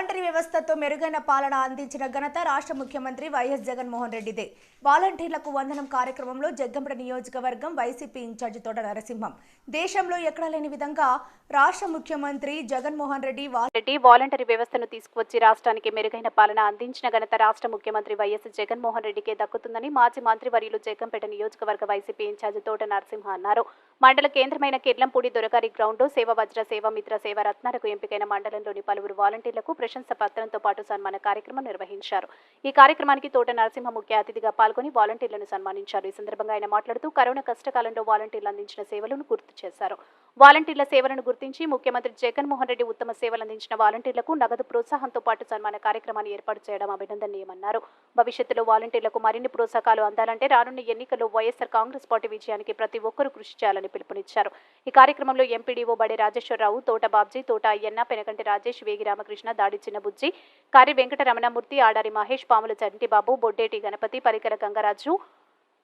Voluntary వ్యవస్థతో మెరుగైన పాలన అందించిన ఘనత రాష్ట్ర ముఖ్యమంత్రి వైఎస్ జగన్మోహన్ రెడ్డిదే. వాలంటీర్లకు వందనం కార్యక్రమంలో జగ్గంపేట నియోజకవర్గం వైసీపీ ఇన్ఛార్జి తోట నరసింహం. దేశంలో ఎక్కడా లేని విధంగా రాష్ట్ర ముఖ్యమంత్రి జగన్మోహన్ రెడ్డి రెడ్డి వాలంటరీ వ్యవస్థను తీసుకువచ్చి రాష్ట్రానికి మెరుగైన పాలన అందించిన ఘనత రాష్ట్ర ముఖ్యమంత్రి వైఎస్ జగన్మోహన్ రెడ్డికే దక్కుతుందని మాజీ మంత్రివర్యులు జగ్గంపేట నియోజకవర్గ వైసీపీ ఇన్ఛార్జి తోట నరసింహ అన్నారు. మండల కేంద్రమైన కిర్లంపూడి దొరకారి గ్రౌండ్ సేవ వజ్ర సేవ మిత్ర సేవ రత్నాలకు ఎంపికైన మండలంలోని పలువురు వాలంటీర్లకు ప్రశంస పత్రంతో పాటు సన్మాన కార్యక్రమం నిర్వహించారు. ఈ కార్యక్రమానికి తోట నరసింహ ముఖ్య అతిథిగా పాల్గొని వాలంటీర్లను సన్మానించారు. ఈ సందర్భంగా ఆయన మాట్లాడుతూ కరోనా కష్టకాలంలో వాలంటీర్లు అందించిన సేవలను గుర్తు చేశారు. వాలంటీర్ల సేవలను గుర్తించి ముఖ్యమంత్రి జగన్మోహన్ రెడ్డి ఉత్తమ సేవలు అందించిన వాలంటీర్లకు నగదు ప్రోత్సాహంతో పాటు సన్మాన కార్యక్రమాన్ని ఏర్పాటు చేయడం అభినందనీయమన్నారు. భవిష్యత్తులో వాలంటీర్లకు మరిన్ని ప్రోత్సాహాలు అందాలంటే రానున్న ఎన్నికల్లో వైఎస్ఆర్ కాంగ్రెస్ పార్టీ విజయానికి ప్రతి ఒక్కరూ కృషి చేయాలని పిలుపునిచ్చారు. ఈ కార్యక్రమంలో ఎంపీడీఓ బడే రాజేశ్వరరావు తోట బాబ్జీ తోట అయ్యన్న పెనకంటి రాజేష్ వేగి రామకృష్ణ దాడి చిన్నబుజ్జి కారి వెంకట రమణమూర్తి ఆడారి మహేష్ పాముల చంటిబాబు బొడ్డేటి గణపతి పరికర గంగరాజు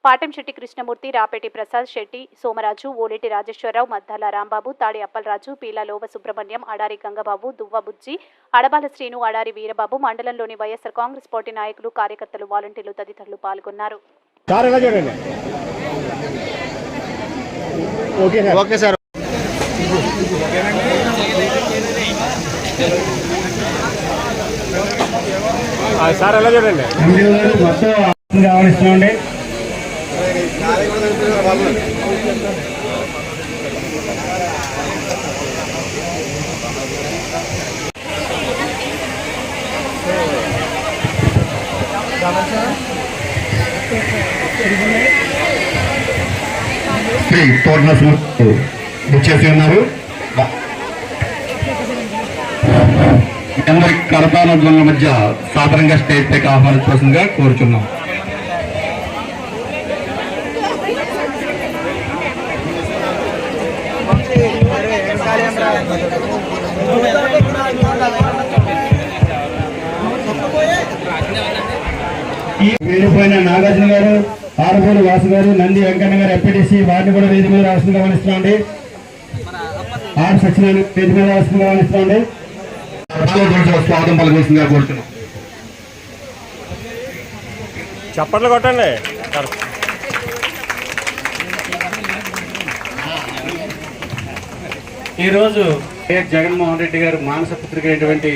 పాటంశెట్టి కృష్ణమూర్తి రాపేటి ప్రసాద్ శెట్టి సోమరాజు ఓలేటి రాజేశ్వరరావు మద్దాల రాంబాబు తాడి అప్పలరాజు పీలా లోవ సుబ్రహ్మణ్యం అడారి గంగబాబు దువ్వ బుజ్జి అడబాల శ్రీను అడారి వీరబాబు మండలంలోని వైఎస్ఆర్ కాంగ్రెస్ పార్టీ నాయకులు కార్యకర్తలు వాలంటీర్లు తదితరులు పాల్గొన్నారు. Okay sir. ఓకే సార్ ఎలా చూడండి? ఉన్నారు. మీ అందరి మధ్య సాధారణంగా స్టేజ్ పైకి ఆహ్వానించవలసిందిగా కోరుచున్నాం. ఈ వేడిపోయిన నాగార్జున గారు ఆరుగోలు వాసు గారు నంది వెంకన్న గారు ఎప్పటిసి వారిని కూడా వేది మీద రావాల్సిందిగా గమనిస్తున్నాండి ఆరు సత్యనారాయణ వేది మీద రావాల్సిందిగా గమనిస్తున్నాండి స్వాగతం పలకవలసిందిగా కోరుతున్నాం. చప్పట్లు కొట్టండి. ఈరోజు వైఎస్ జగన్మోహన్ రెడ్డి గారు మానస పుత్రిక అయినటువంటి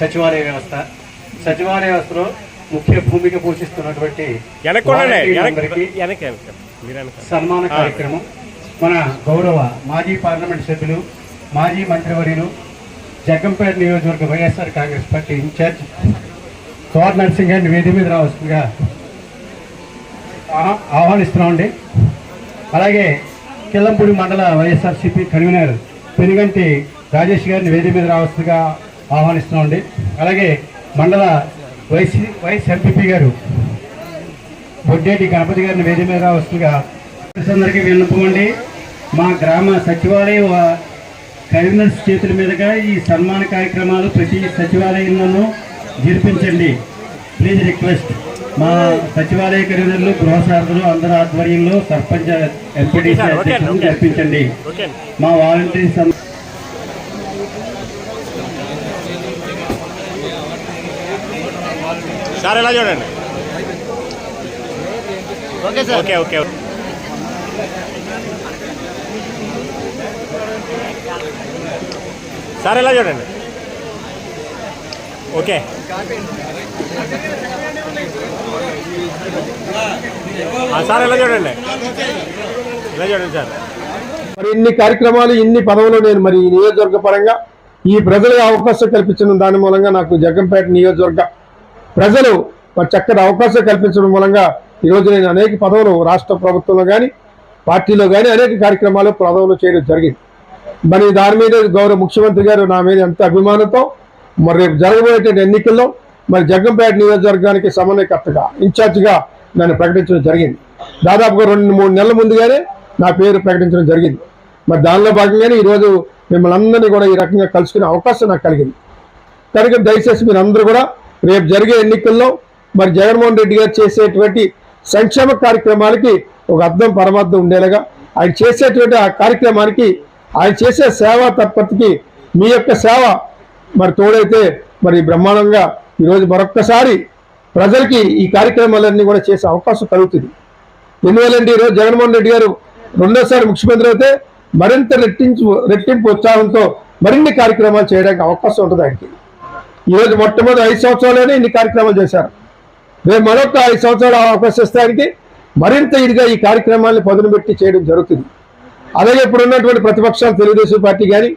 సచివాలయ వ్యవస్థ. సచివాలయ వ్యవస్థలో ముఖ్య భూమిక పోషిస్తున్నటువంటి సన్మాన కార్యక్రమం. మన గౌరవ మాజీ పార్లమెంట్ సభ్యులు మాజీ మంత్రివర్యులు జగ్గంపేట నియోజకవర్గ వైఎస్ఆర్ కాంగ్రెస్ పార్టీ ఇన్ఛార్జ్ తోట నర్సింగ్ గారిని వేది మీద రావాల్సిందిగా ఆహ్వానిస్తున్నామండి. అలాగే కిల్లంపూడి మండల వైఎస్ఆర్సీపీ కన్వీనర్ పెనుగంటి రాజేష్ గారిని వేది మీద రావాల్సిందిగా ఆహ్వానిస్తున్నామండి. అలాగే మండల వైసీ వైస్ ఎంపీపీ గారు బొడ్డేటి గణపతి గారిని వేది మీద రావస్తుగా అందరికీ విన్నపండి మా గ్రామ సచివాలయ కన్వీనర్స్ చేతుల మీదుగా ఈ సన్మాన కార్యక్రమాలు ప్రతి సచివాలయంలోనూ జరిపించండి. ప్లీజ్ రిక్వెస్ట్ మా సచివాలయ కన్వీనర్లు గృహ సారథులు అందరి ఆధ్వర్యంలో సర్పంచ్ ఎంపీటీసీ. జరిపించండి. మా వాలంటీర్స్ అందరూ సార్ ఎలా చూడండి? Okay sir okay okay sir ఎలా చూడండి? ఓకే. సార్ ఎలా చూడండి? ఎలా చూడండి సార్? మరి ఇన్ని కార్యక్రమాలు ఇన్ని పదవులు నేను మరి ఈ నియోజకవర్గ పరంగా ఈ ప్రజలకు అవకాశం కల్పించడం దాని మూలంగా నాకు జగ్గంపేట నియోజకవర్గ ప్రజలు చక్కటి అవకాశం కల్పించడం మూలంగా ఈరోజు నేను అనేక పదవులు రాష్ట్ర ప్రభుత్వంలో కానీ పార్టీలో కానీ అనేక కార్యక్రమాలు పదవులు చేయడం జరిగింది. మరి దాని మీద గౌరవ ముఖ్యమంత్రి గారు నా మీద ఎంత అభిమానంతో మరి రేపు జరగబోయేటువంటి ఎన్నికల్లో మరి జగ్గంపేట నియోజకవర్గానికి సమన్వయకర్తగా ఇన్ఛార్జిగా నన్ను ప్రకటించడం జరిగింది. దాదాపుగా రెండు మూడు నెలల ముందుగానే నా పేరు ప్రకటించడం జరిగింది. మరి దానిలో భాగంగానే ఈరోజు మిమ్మల్ని అందరినీ కూడా ఈ రకంగా కలుసుకునే అవకాశం నాకు కలిగింది. కనుక దయచేసి మీరు అందరూ కూడా రేపు జరిగే ఎన్నికల్లో మరి జగన్మోహన్ రెడ్డి గారు చేసేటువంటి సంక్షేమ కార్యక్రమాలకి ఒక అర్థం పరమార్థం ఉండేలాగా ఆయన చేసేటువంటి ఆ కార్యక్రమానికి ఆయన చేసే సేవ తప్పటికి మీ యొక్క సేవ మరి తోడైతే మరి బ్రహ్మాండంగా ఈరోజు మరొక్కసారి ప్రజలకి ఈ కార్యక్రమాలన్నీ కూడా చేసే అవకాశం కలుగుతుంది. ఎందువల్లండి ఈరోజు జగన్మోహన్ రెడ్డి గారు రెండోసారి ముఖ్యమంత్రి అయితే మరింత రెట్టించు రెట్టింపు ఉత్సాహంతో మరిన్ని కార్యక్రమాలు చేయడానికి అవకాశం ఉంటుంది ఆయనకి. ఈరోజు మొట్టమొదటి ఐదు సంవత్సరాల్లోనే ఇన్ని కార్యక్రమాలు చేశారు. రేపు మరొక ఐదు సంవత్సరాలు అవకాశం ఇస్తే మరింత ఇదిగా ఈ కార్యక్రమాలను పదును పెట్టి చేయడం జరుగుతుంది. అలాగే ఇప్పుడు ఉన్నటువంటి ప్రతిపక్షాలు తెలుగుదేశం పార్టీ కానీ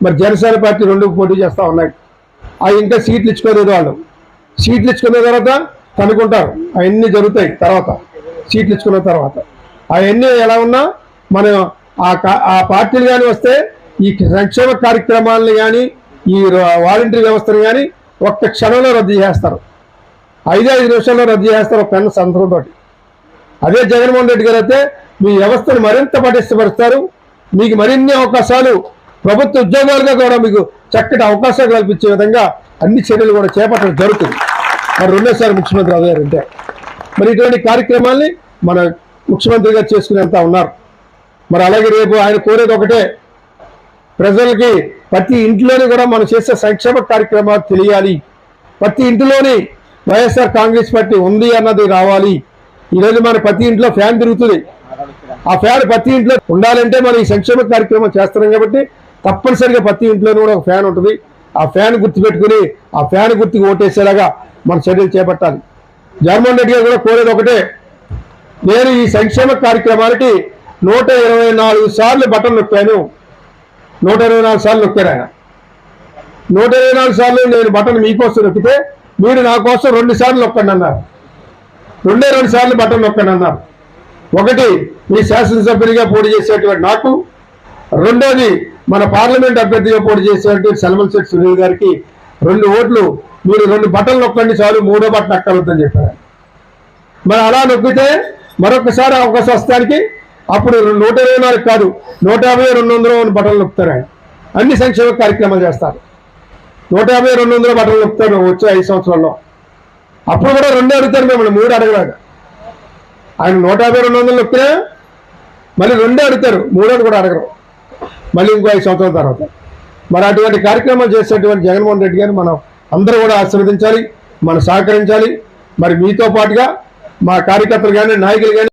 మరి జనసేన పార్టీ రెండు పోటీ చేస్తూ ఉన్నాయి. అవి ఇంకా సీట్లు ఇచ్చుకోలేదు వాళ్ళు. సీట్లు ఇచ్చుకున్న తర్వాత కనుక్కుంటారు అవన్నీ జరుగుతాయి తర్వాత. సీట్లు ఇచ్చుకున్న తర్వాత. అవన్నీ ఎలా ఉన్నా మనం ఆ కా- ఆ పార్టీలు కానీ వస్తే ఈ సంక్షేమ కార్యక్రమాలను కానీ ఈ వాలంటీర్ వ్యవస్థను కానీ ఒక్క క్షణంలో రద్దు చేస్తారు ఐదు ఐదు నిమిషాల్లో రద్దు చేస్తారు ఒక పెన్ను సంతకంతో అదే జగన్మోహన్ రెడ్డి గారు అయితే మీ వ్యవస్థను మరింత పటిష్టపరుస్తారు. మీకు మరిన్ని అవకాశాలు ప్రభుత్వ ఉద్యోగాలుగా కూడా మీకు చక్కటి అవకాశాలు కల్పించే విధంగా అన్ని చర్యలు కూడా చేపట్టడం జరుగుతుంది. మరి రెండోసారి ముఖ్యమంత్రి అయ్యారంటే మరి ఇటువంటి కార్యక్రమాల్ని మన ముఖ్యమంత్రి గారు చేసుకునేంత ఉన్నారు. మరి అలాగే రేపు ఆయన కోరేది ఒకటే ప్రజలకి ప్రతి ఇంట్లోనే కూడా మనం చేసే సంక్షేమ కార్యక్రమాలు తెలియాలి. ప్రతి ఇంటిలోని వైఎస్ఆర్ కాంగ్రెస్ పార్టీ ఉంది అన్నది రావాలి. ఈరోజు మన ప్రతి ఇంట్లో ఫ్యాన్ తిరుగుతుంది. ఆ ఫ్యాన్ ప్రతి ఇంట్లో ఉండాలంటే మనం ఈ సంక్షేమ కార్యక్రమం చేస్తున్నాం కాబట్టి తప్పనిసరిగా ప్రతి ఇంట్లోనూ కూడా ఒక ఫ్యాన్ ఉంటుంది. ఆ ఫ్యాన్ గుర్తుపెట్టుకుని ఆ ఫ్యాన్ గుర్తుకు ఓటేసేలాగా మన చర్యలు చేపట్టాలి. జగన్మోహన్ రెడ్డి గారు కూడా కోరేది ఒకటే నేను ఈ సంక్షేమ కార్యక్రమానికి నూట ఇరవై నాలుగు సార్లు బటన్ నొక్కాను. నూట ఇరవై నాలుగు సార్లు నొక్కారు ఆయన. నూట ఇరవై నాలుగు సార్లు నేను బటన్ మీకోసం నొక్కితే మీరు నా కోసం రెండు సార్లు నొక్కండి అన్నారు. రెండే రెండు సార్లు బట్టలు నొక్కండి అన్నారు. ఒకటి మీ శాసనసభ్యునిగా పోటీ చేసేటువంటి నాకు. రెండోది మన పార్లమెంట్ అభ్యర్థిగా పోటీ చేసేటువంటి సల్మల్ శెట్టి సునీల్ గారికి రెండు ఓట్లు మీరు రెండు బట్టలు నొక్కండి చాలు మూడో బట్టలు అక్కర్వద్దని చెప్పారు. మరి అలా నొక్కితే మరొకసారి అవకాశం వస్తానికి అప్పుడు నూట ఇరవై నాలుగు కాదు నూట యాభై రెండు వందలు బట్టలు నొక్కుతారు ఆయన. అన్ని సంక్షేమ కార్యక్రమాలు చేస్తారు. నూట యాభై రెండు వందల బట్టలు నొక్కుతారు వచ్చే ఐదు సంవత్సరాల్లో. అప్పుడు కూడా రెండు అడుగుతారు మిమ్మల్ని మూడు అడగలేక ఆయన నూట యాభై రెండు వందలు నొక్కినా మళ్ళీ రెండే అడుగుతారు మూడోది కూడా అడగరు. మళ్ళీ ఇంకో ఐదు సంవత్సరాల తర్వాత. మరి అటువంటి కార్యక్రమాలు చేసేటువంటి జగన్మోహన్ రెడ్డి గారిని మనం అందరూ కూడా ఆశీర్వదించాలి మనం సహకరించాలి. మరి మీతో పాటుగా మా కార్యకర్తలు కానీ నాయకులు కానీ